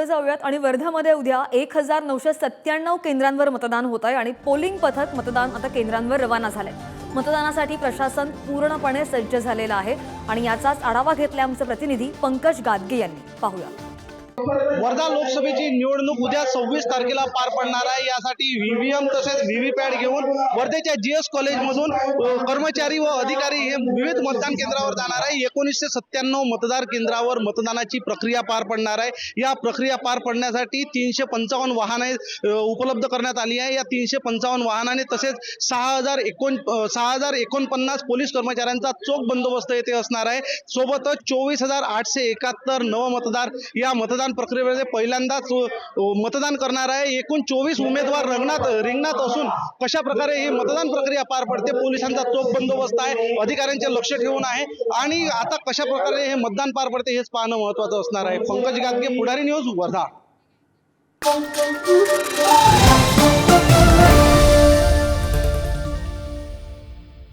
पुढे जाऊयात. आणि वर्ध्यामध्ये उद्या एक हजार नऊशे सत्त्याण्णव केंद्रांवर मतदान होत आहे आणि पोलिंग पथक मतदान आता केंद्रांवर रवाना झालंय. मतदानासाठी प्रशासन पूर्णपणे सज्ज झालेलं आहे. आणि याचाच आढावा घेतलाय आमचे प्रतिनिधी पंकज गादगे यांनी. पाहूया. वर्धा लोकसभेची निवडणूक उद्या सव्वीस तारखेला पार पडणार आहे. यासाठी व्हीव्हीएम तसेच व्हीव्हीपॅट घेऊन वर्धेच्या जी एस कॉलेजमधून कर्मचारी व अधिकारी हे विविध मतदान केंद्रावर जाणार आहे. एकोणीसशे सत्त्याण्णव मतदार केंद्रावर मतदानाची प्रक्रिया पार पडणार आहे. या प्रक्रिया पार पडण्यासाठी तीनशे पंचावन्न वाहने उपलब्ध करण्यात आली आहे. या तीनशे पंचावन्न वाहनाने तसेच सहा हजार एकोण सहा हजार एकोणपन्नास पोलीस कर्मचाऱ्यांचा चोख बंदोबस्त येथे असणार आहे. सोबतच चोवीस हजार आठशे एकाहत्तर नवमतदार या मतदान प्रक्रियेमध्ये पहिल्यांदाच मतदान करणार आहे. एकूण चोवीस उमेदवार रंगणात रिंगणात असून कशा प्रकारे ही मतदान प्रक्रिया पार पडते पोलिसांचा चोख बंदोबस्त आहे अधिकाऱ्यांचे लक्ष ठेवून आहे आणि आता कशा प्रकारे हे मतदान पार पडते हेच पाहणं महत्वाचं असणार आहे. पंकज गादगे पुढारी न्यूज वर्धा.